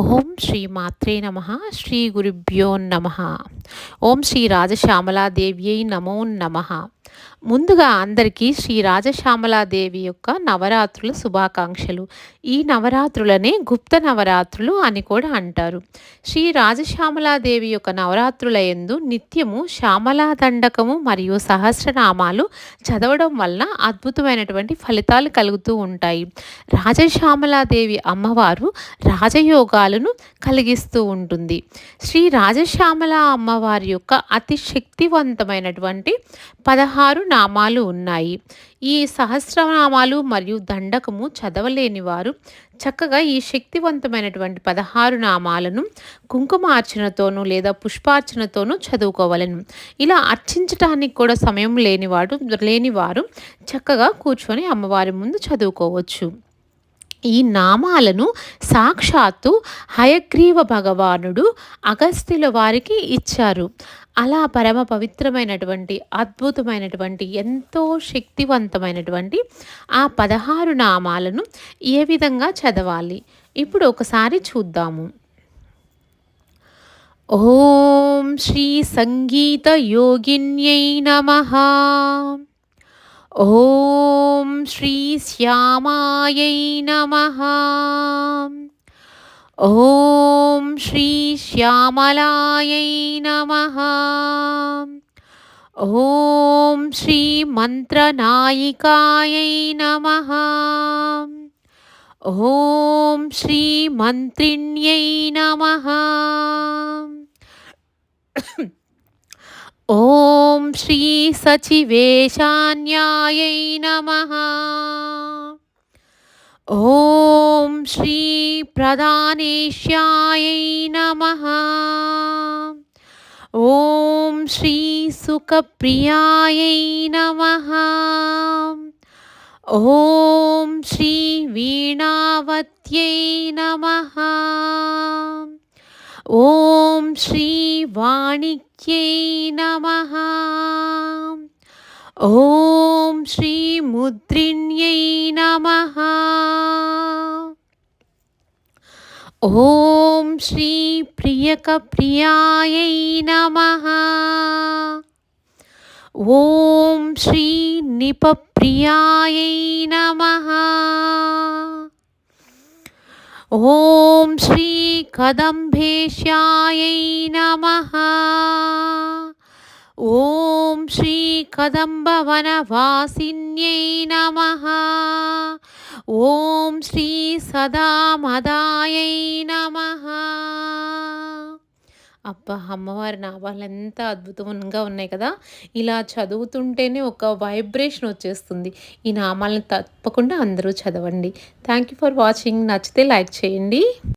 ఓం శ్రీ మాత్రే నమ శ్రీ గురుభ్యో నమ. ఓం శ్రీ రాజశ్యామలాదేవ్యై నమో నమ. ముందుగా అందరికీ శ్రీ రాజశ్యామలాదేవి యొక్క నవరాత్రుల శుభాకాంక్షలు. ఈ నవరాత్రులనే గుప్త నవరాత్రులు అని కూడా అంటారు. శ్రీ రాజశ్యామలాదేవి యొక్క నవరాత్రుల ఎందు నిత్యము శ్యామలాదండకము మరియు సహస్రనామాలు చదవడం వలన అద్భుతమైనటువంటి ఫలితాలు కలుగుతూ ఉంటాయి. రాజశ్యామలాదేవి అమ్మవారు రాజయోగాలను కలిగిస్తూ ఉంటుంది. శ్రీ రాజశ్యామల అమ్మవారి యొక్క అతి శక్తివంతమైనటువంటి పదహారు పదహారు నామాలు ఉన్నాయి. ఈ సహస్రనామాలు మరియు దండకము చదవలేని వారు చక్కగా ఈ శక్తివంతమైనటువంటి పదహారు నామాలను కుంకుమార్చనతోనూ లేదా పుష్పార్చనతోనూ చదువుకోవాలను. ఇలా అర్చించటానికి కూడా సమయం లేనివాడు లేనివారు చక్కగా కూర్చొని అమ్మవారి ముందు చదువుకోవచ్చు. ఈ నామాలను సాక్షాత్తు హయగ్రీవ భగవానుడు అగస్త్యుల వారికి ఇచ్చారు. అలా పరమ పవిత్రమైనటువంటి అద్భుతమైనటువంటి ఎంతో శక్తివంతమైనటువంటి ఆ పదహారు నామాలను ఏ విధంగా చదవాలి? ఇప్పుడు ఒకసారి చూద్దాము. ఓం శ్రీ సంగీత యోగిన్యై నమ. ఓం శ్రీ శ్యామాయై నమ ఓం శ్రీ శ్యామలాయై నమ ఓం శ్రీ మంత్రనాయికాయై నమ ఓం శ్రీ మంత్రిణ్యై నమ ఓం శ్రీ సచివేశాన్యాయై నమ. ఓం శ్రీ ప్రధానేశ్యాయై నమ. ఓం శ్రీ సుఖప్రియాయై నమ. ఓం శ్రీ వీణావత్యై నమ. ॐ श्री वाणिक्यै नमः ॐ श्री मुद्रिण्यै नमः ॐ श्री प्रियकप्रियायै नमः ॐ श्री निपप्रियायै नमः ॐ श्री कदम्भेश्यायै नमः ॐ श्री कदम्बवनवासिन्यै नमः ॐ श्री सदामदायै नमः అబ్బా అమ్మవారి నామాలు ఎంత అద్భుతంగా ఉన్నాయి కదా ఇలా చదువుతుంటేనే ఒక వైబ్రేషన్ వచ్చేస్తుంది ఈ నామాలను తప్పకుండా అందరూ చదవండి థ్యాంక్ యూ ఫర్ వాచింగ్ నచ్చితే లైక్ చేయండి